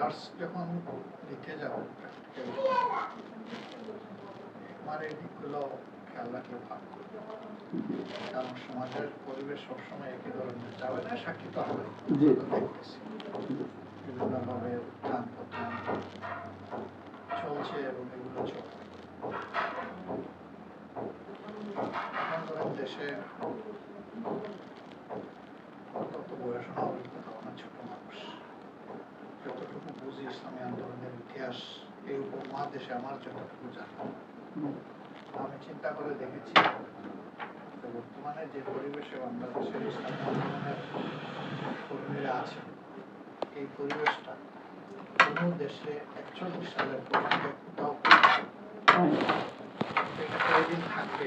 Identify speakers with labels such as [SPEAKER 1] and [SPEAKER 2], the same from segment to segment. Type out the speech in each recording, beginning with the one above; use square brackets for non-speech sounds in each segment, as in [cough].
[SPEAKER 1] দাস যখন লিখে যাব আমার এই দিকগুলো খেয়াল রাখলে ভালো কারণ সমাজের পরিবেশ সবসময় একই ধরনের। যাবে না সাক্ষী তো হবে। দেখতেছি। বিভিন্নভাবে উত্থান পতন চলছে এবং এগুলো চলবে। এখন ধরেন দেশে অন্তত বয়স না অভিজ্ঞতা অনেক ছোট মানুষ যতটুকু বুঝি ইসলামী আন্দোলনের ইতিহাস এই উপমহাদেশে আমার যতটুকু জানা আমি চিন্তা করে দেখেছি বর্তমানে যে পরিবেশে বাংলাদেশের ইসলামী কর্মীরা আছে এই পরিবেশটা কোনো দেশে একচল্লিশ সালের পর কোথাও কয়েকদিন থাকবে?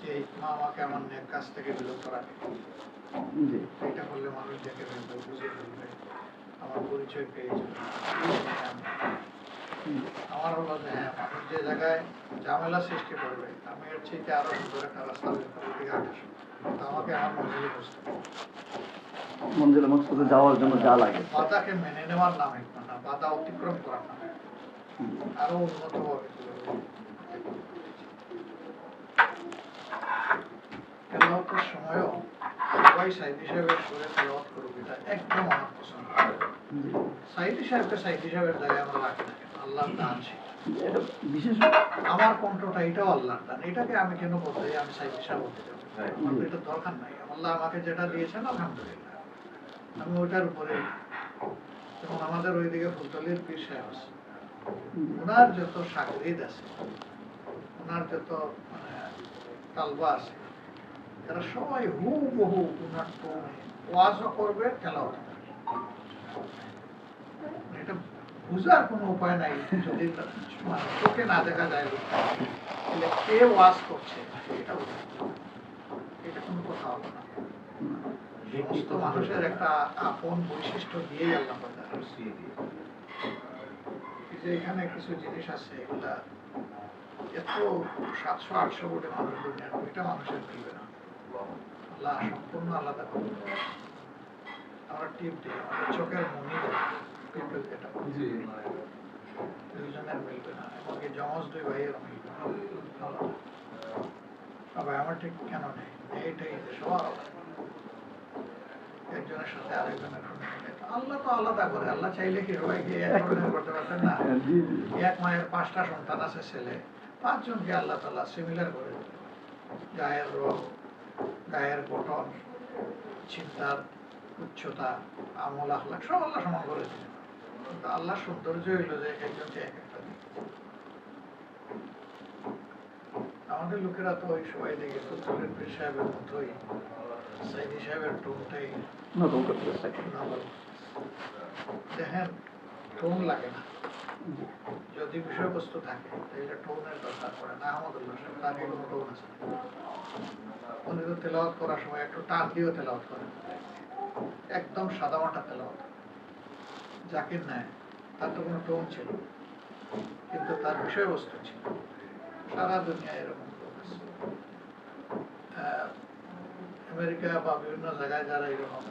[SPEAKER 1] যে হিকমা আমাকে আমার নেক কাজ থেকে বিরত রাখে। এটা করলে মানুষ দেখে ফেলবে বুঝে ফেলবে। আমার পরিচয় পেয়ে যাবে। আমার হলো যে হ্যাঁ মানুষ যে জায়গায় ঝামেলা সৃষ্টি করবে আমি এর আরও সুন্দর একটা রাস্তা দিকে আকাশ। তো আমাকে আমার হবে।
[SPEAKER 2] মন্দিরে মকসদে যাওয়ার জন্য যা লাগে।
[SPEAKER 1] বাধাকে মেনে নেওয়ার নাম হিকমা না বাধা অতিক্রম করার নাম। আরও উন্নত ভাবে তেলাওয়াতের সময়ও সবাই সাইদ হিসেবে সুরে তেলাওয়াত করুক এটা একদম আমার পছন্দ। সাইদ হিসাবকে সাইদ হিসাবের জায়গায় আমরা রাখি না কেন? আল্লাহর দান সেটা
[SPEAKER 2] বিশেষ
[SPEAKER 1] আমার কণ্ঠটা এটাও আল্লাহর দান। এটাকে আমি কেন বলতে যাই? আমি সাইদ হিসাব হতে যাব। এটা দরকার নাই। আল্লাহ আমাকে যেটা দিয়েছেন আলহামদুলিল্লাহ। আমি ওইটার উপরে যেমন আমাদের ওইদিকে ফুলতলির পীর সাহেব আছে। ওনার যত সাগরিদ আছে ওনার যত মানে তালবা আছে তারা সবাই হু বহু ওয়াজও করবে খেলাও এটা বুঝার কোনো উপায় নাই, যদি মানে চোখে না দেখা যায় তাহলে কে ওয়াজ করছে? এটা এটা কোনো কথা হলো না। সমস্ত মানুষের একটা আপন বৈশিষ্ট্য দিয়েই আল্লাহ যে এখানে কিছু জিনিস আছে, এগুলা এত সাতশো, আটশো কোটি মানুষ দুনিয়ার ওইটা মানুষের মিলবে না সম্পূর্ণ আলাদা করে আমরা টিপ দিই চোখের মনি পিপল যেটা দুইজনের মিলবে না। এমনকি জমজ দুই ভাইয়ের মিলবে না। আমার ঠিক কেন নেই? এইটাই যে সবার একজনের সাথে আরেকজনের। আল্লাহ তো আলাদা করে। আল্লাহ চাইলে কি সবাইকে এক করতে পারতেন না?
[SPEAKER 2] জি
[SPEAKER 1] এক মায়ের পাঁচটা সন্তান আছে ছেলে। পাঁচজনকে আল্লাহ তালা সিমিলার করে দিলেন। গায়ের রং গায়ের গঠন চিন্তার উচ্চতা আমল আখলাখ সব আল্লাহ সমান করে দিলেন কিন্তু আল্লাহ সৌন্দর্য হইল যে এক একজনকে এক একটা আমাদের লোকেরা তো ওই সবাই দেখে ফুটবলের পীর সাহেবের মতোই সাইদি সাহেবের টোনটাই। দেখেন টোন লাগে না। যদি বিষয়বস্তু থাকে, তাহলে টোনের দরকার পড়ে না আহমদুল্লাহ সাহেব তার কোনো টোন আছে উনি তো করার সময় একটু টান দিয়েও একদম সাদামাটা তেলাওয়াত। জাকির নেয়, তার তো কোনো টোন ছিল কিন্তু তার বিষয়বস্তু ছিল। সারা দুনিয়ায় এরকম লোক আছে আমেরিকা বা বিভিন্ন জায়গায় যারা এরকম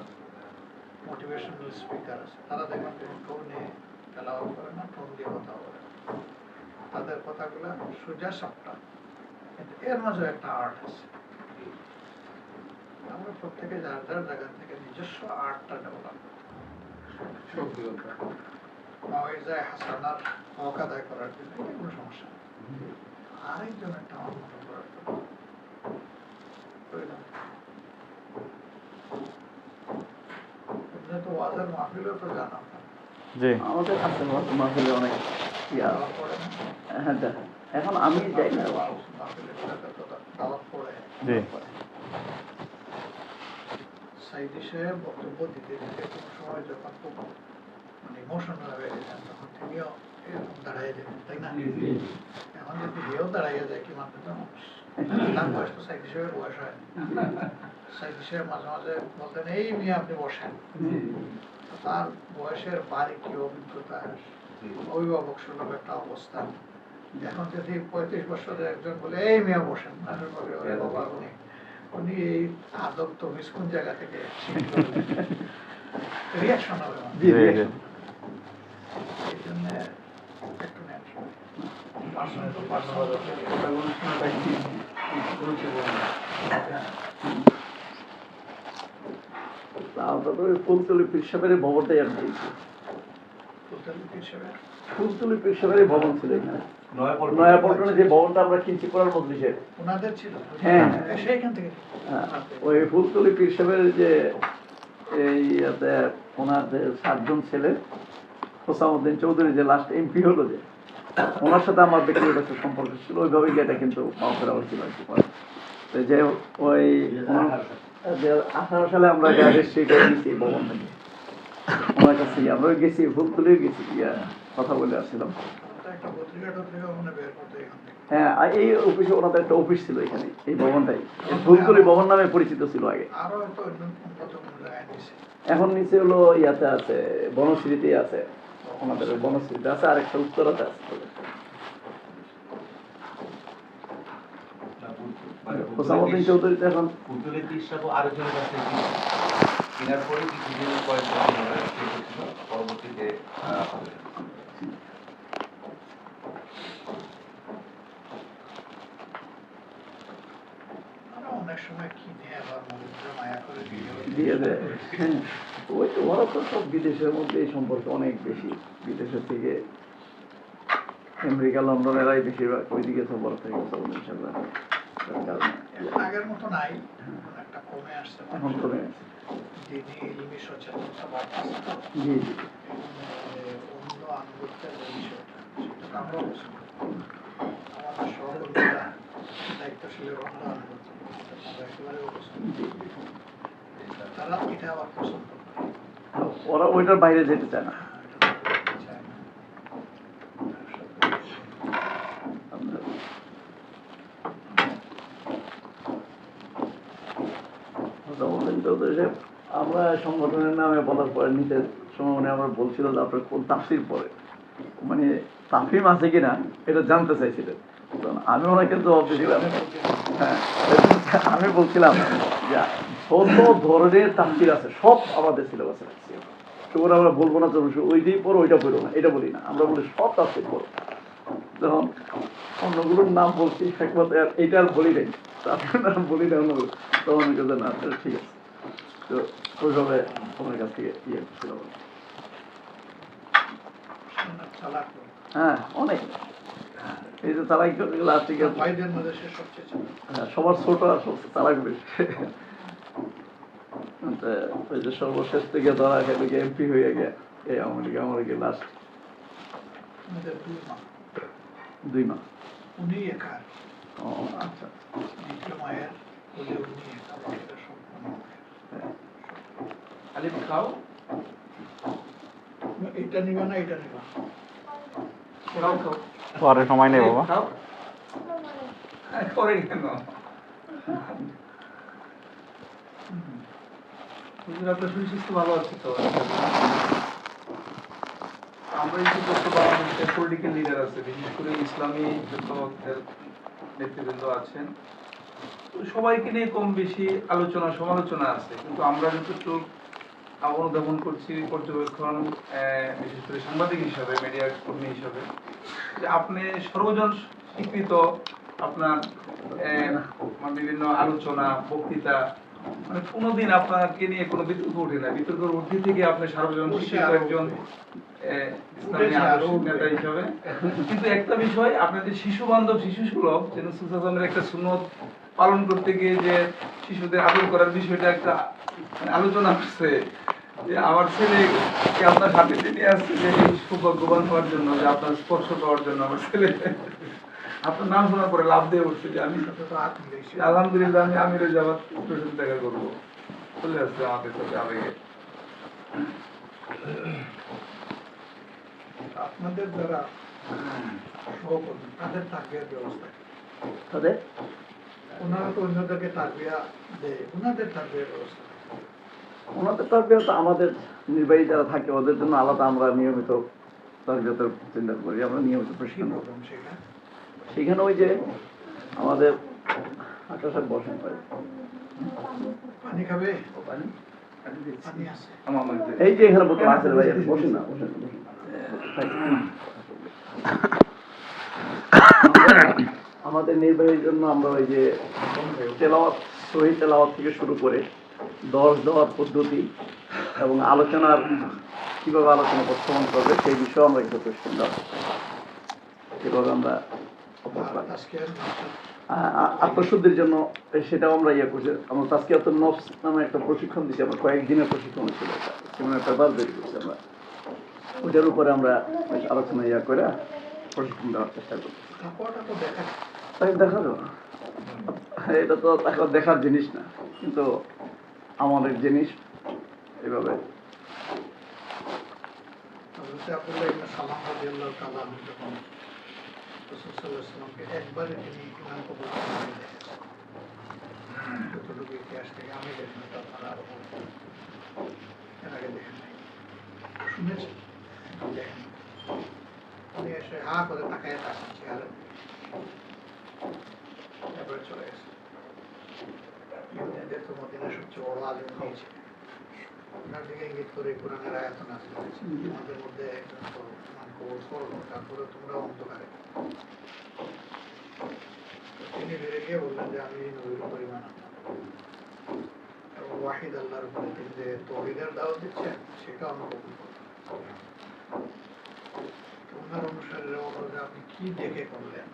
[SPEAKER 1] মোটিভেশনাল স্পিকার আছে, তারা দেখবেন টোন নিয়ে তেলাওয়াত করে না, টোন দিয়ে কথা বলে না। তাদের কথাগুলো সোজা সাপটা কিন্তু এর মাঝে একটা আর্ট আছে। আমরা প্রত্যেকে যার যার জায়গা থেকে নিজস্ব আর্টটা ডেভেলপ মাওয়াইজায় হাসানার হক আদায় করার জন্য এটা কোনো সমস্যা নেই। আরেকজনের টাওয়ার মতো করার জন্য প্রয়োজন নেই। এমনি তো ওয়াজের মাহফিলও তো জানা
[SPEAKER 2] আমাদের আছে মাহফিলে অনেক ইয়া হ্যাঁ। এখন আমি যাই না।
[SPEAKER 1] মাহফিলে গুলোতে তো দাওয়াত পড়ে
[SPEAKER 3] জি।
[SPEAKER 1] সাইদি সাহেব বক্তব্য দিতে দিতে কোনো সময় যখন খুব মানে ইমোশনাল হয়ে গেছেন তখন তিনিও এরকম দাঁড়ায় যাবে তাই না? এখন যদি হেও দাঁড়াইয়া যায় কি মানতে তো তার বয়স তো হয়। মাঝে মাঝে বলতেন এই মেয়ে আপনি বসেন। তার বয়সের বাড়ি কি অভিজ্ঞতা? অভিভাবক সুলভ একটা অবস্থা। এখন যদি পঁয়ত্রিশ বছরের একজন বলে এই মেয়ে বসেন। মানুষ বলে "ওরে বাবা উনি উনি এই আদব তো কোন জায়গা থেকে রিয়াকশন হবে এই জন্য একটু
[SPEAKER 2] আমরা তো ফুলতলি ভবনটাই আমি দেখছি
[SPEAKER 1] হিসেবে?
[SPEAKER 2] ফুলতলি পিসাবের ভবন ছিল এখানে। নয়াপল্টনে। যে ভবনটা আমরা কিনছি কোরআন মজলিসের।
[SPEAKER 1] ওনাদের ছিল।
[SPEAKER 2] হ্যাঁ।
[SPEAKER 1] সেইখান থেকে।
[SPEAKER 2] হ্যাঁ, ওই ফুলতলি পীর সাহেবের যে এই ওনার যে সাতজন ছেলে হোসামুদ্দিন চৌধুরী যে লাস্ট এমপি হলো যে ওনার সাথে আমার ব্যক্তিগত একটা সম্পর্ক ছিল ওইভাবে এটা কিন্তু আবার ছিল। তো যে ওই যে আঠারো সালে আমরা রেজিস্ট্রি করে দিয়েছি ভবন থেকে ওনার কাছে গিয়ে আমরা গেছি ফুলতলি গেছি কথা বলে আসছিলাম।
[SPEAKER 1] মনে
[SPEAKER 2] হ্যাঁ এই অফিসে ওনাদের একটা অফিস ছিল এখানে এই ভবনটাই। এই ফুলতলি ভবন নামে পরিচিত ছিল আগে। এখন নিচে হলো ইয়াতে আছে বনশ্রীতে আছে। ওনাদের বনশ্রীতে আছে আর একটা উত্তরাতে আছে। হোসামুদ্দিন চৌধুরী তো এখন।
[SPEAKER 3] কেনার পরে কিছুদিন পরবর্তীতে
[SPEAKER 1] অনেক সময় কিনে আবার মরিচা মায়া করে দিয়ে [laughs]
[SPEAKER 2] দিয়ে দেয়। হ্যাঁ, [laughs] ওই ওরা তো সব বিদেশের মধ্যে এই সম্পর্ক অনেক বেশি। বিদেশের থেকে আমেরিকা লন্ডন এরাই বেশিরভাগ ওইদিকে সফর থেকে তার কারণে
[SPEAKER 1] আগের মতো নাই। একটা কমে আসছে
[SPEAKER 2] এখন কমে গেছে।
[SPEAKER 1] দিনই ইলমি সচেতনতা বাড়তেছে
[SPEAKER 2] জি জি।
[SPEAKER 1] অন্য আনুগত্যের যে বিষয়টা সেটা তো আমরাও বুঝি। আমাদের সহকর্মীরা দায়িত্বশীলের অন্য আনুগত্য
[SPEAKER 2] ওরা ওইটার বাইরে যেতে চায় না। আমরা সংগঠনের নামে বলার পরে নিতে সময় আমরা বলছিল যে আপনার কোন তাফসির পরে মানে তাফিম আছে কিনা, এটা জানতে চাইছিলেন। আমি ওনাকে জবাব দিয়েছিলাম। আমি বলছিলাম যত ধরনের তাফসির আছে, সব আমাদের সিলেবাসে আছে। কেবল আমরা বলব না চলুন ওইটাই পড়ো, ওইটা পড়ো না, এটা বলি না। আমরা বলি সব তাফসির পড়ো। যখন অন্যগুলোর নাম বলছি আর এইটা আর বলি নাই। নাম বলি না অন্যগুলো। তখন আমি কাছে না ঠিক আছে। তো তোমার কাছ থেকে ইয়ে ছিল। হ্যাঁ অনেক। এই যে তালাক লাস্ট। হ্যাঁ, সবার ছোট আর সবচেয়ে তালাক বেশি। তো ওই যে সর্বশেষ থেকে ধরা গেল এমপি হয়ে গে এই আওয়ামী লীগ আমার কি লাস্ট
[SPEAKER 1] দুই মা।
[SPEAKER 2] মাস
[SPEAKER 1] উনি একা
[SPEAKER 2] ও আচ্ছা।
[SPEAKER 1] মায়ের উনি একা বাকিরা সম্পূর্ণ।
[SPEAKER 3] আলিম খাও।
[SPEAKER 1] এটা নিবা না এটা নিবা।
[SPEAKER 3] খাও খাও।
[SPEAKER 4] পরে সময় নেই বাবা।
[SPEAKER 3] খাও। করে আপনার শরীর সুস্থ ভালো আছে তো? আমরা এই যত বাংলাদেশের পলিটিক্যাল লিডার আছে বিশেষ করে ইসলামী যত নেতৃবৃন্দ আছেন। তো সবাইকে নিয়ে কম বেশি আলোচনা সমালোচনা আছে। কিন্তু আমরা যতটুকু অনুধাবন করছি পর্যবেক্ষণ আহ, বিশেষ করে সাংবাদিক হিসাবে মিডিয়া কর্মী হিসাবে যে আপনি সর্বজন স্বীকৃত আপনার বিভিন্ন আলোচনা বক্তৃতা মানে কোনোদিন আপনাকে নিয়ে কোনো বিতর্ক ওঠে না। বিতর্কের ঊর্ধ্বে থেকে আপনি সার্বজন স্বীকৃত একজন ইসলামী আদর্শ নেতা হিসাবে। কিন্তু একটা বিষয় আপনাদের শিশু বান্ধব শিশু সুলভ সুশাসনের একটা সুন্নত পালন করতে গিয়ে যে শিশুদের আদর করার বিষয়টা একটা মানে আলোচনা আসছে যে আমার ছেলে কে আপনার হাতে নিয়ে আসছে যে এই সৌভাগ্যবান হওয়ার জন্য যে আপনার স্পর্শ পাওয়ার জন্য আমার ছেলে? আপনার নাম শোনার পরে লাভ দিয়ে উঠছে যে আমি আলহামদুলিল্লাহ আমি আমিরে প্রয়োজন দেখা করব। চলে আসছে আমাদের সাথে আবেগে।
[SPEAKER 1] আপনাদের যারা সহকর্মী তাদের তাকবিয়ার ব্যবস্থা
[SPEAKER 2] তাদের?
[SPEAKER 1] ওনারা তো অন্যদেরকে তাকবিয়া দেয়। ওনাদের তাকবিয়ার ব্যবস্থা?
[SPEAKER 2] ওনাদের তরফে তো আমাদের নির্বাহী যারা থাকে ওদের জন্য আলাদা আমরা নিয়মিত তরফিয়তের চিন্তা করি আমরা নিয়মিত প্রশিক্ষণ।
[SPEAKER 1] সেখানে?
[SPEAKER 2] ওই যে আমাদের আকাশ বসেন পারে
[SPEAKER 1] পানি খাবে?
[SPEAKER 3] পানি?
[SPEAKER 2] এই যে এখানে বোতল আছে ভাই বসেন না আমাদের নির্বাহীর জন্য আমরা ওই যে তেলাওয়াত সহি তেলাওয়াত থেকে শুরু করে দশ দেওয়ার পদ্ধতি এবং আলোচনার কীভাবে আলোচনা উপস্থাপন করবে সেই বিষয়ে আমরা একটু প্রশ্ন দেওয়া কীভাবে আমরা
[SPEAKER 1] আর আজকে নাস্তা
[SPEAKER 2] আ- আ- আত্মশুদ্ধির জন্য সেটাও আমরা ইয়ে করছি। আমরা তাস্কিয়াত নফস নামে একটা প্রশিক্ষণ দিচ্ছি আমরা কয়েকদিনের প্রশিক্ষণ ছিল সেখানে একটা বার বের করছি আমরা। ওটার উপরে আমরা আলোচনা ইয়া করে প্রশিক্ষণ দেওয়ার চেষ্টা করি
[SPEAKER 1] দেখা
[SPEAKER 2] তাই দেখা যাবে। এটা তো এখন দেখার জিনিস না। কিন্তু আমাদের জিনিস এভাবে।
[SPEAKER 1] আব্দুল্লাহ ইবনে সালাম রাদিয়াল্লাহু তাআলা আনহু যখন রাসূল সাল্লাল্লাহু আলাইহি ওয়াসাল্লামকে একবারে তিনি ইমান কবুল করে দেখেছেন যতটুকু ইতিহাস থেকে আমি দেখি না আপনারা আরও বলবেন। এর আগে দেখেন নাই শুনেছেন দেখেন উনি এসে হা করে তাকায় থাকেন চেয়ারে তারপরে চলে গেছে ইহুদিদের তো মদিনা সবচেয়ে বড় আলিম হয়েছে আপনার করে কোরআনের আয়াত নাজিল হয়েছে তোমাদের মধ্যে একজন তো করল তারপরে তোমরা অন্ধকারে। তিনি বেড়ে গিয়ে বললেন যে, আমি নবীর আনলাম এবং ওয়াহিদ আল্লাহর উপরে তিনি যে তহিদের দাওয়াত দিচ্ছেন সেটা আমি কবুল করলাম তো ওনার অনুসারে অনুযায়ী আপনি কি দেখে করলেন?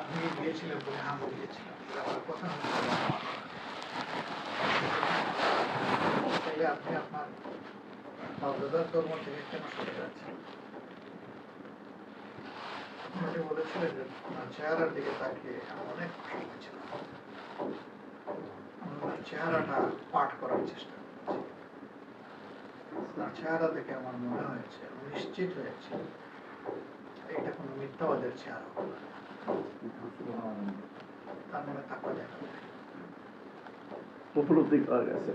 [SPEAKER 1] আপনি কি গিয়েছিলেন বলে আমি গিয়েছিলাম আমার কথা হচ্ছে তাহলে আপনি আপনার বাধ্যতার ধর্ম থেকে কেন সরে যাচ্ছেন উনি বলেছিলেন যে চেহারার দিকে তাকিয়ে অনেক চেহারাটা পাঠ করার চেষ্টা করেছি। চেহারা দেখে আমার মনে হয়েছে নিশ্চিত হয়েছি। এটা কোনো মিথ্যাবাদের চেহারা তার মানে তাকে দেখা
[SPEAKER 2] উপলব্ধি করা গেছে।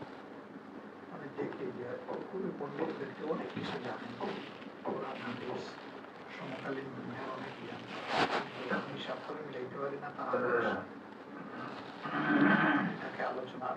[SPEAKER 1] আমি দেখি যে অনেক কিছু জানেন। পুরাণ হাদিস সমকালীন দুনিয়ার জ্ঞান মিলাইতে পারি না, তারা আলোচনার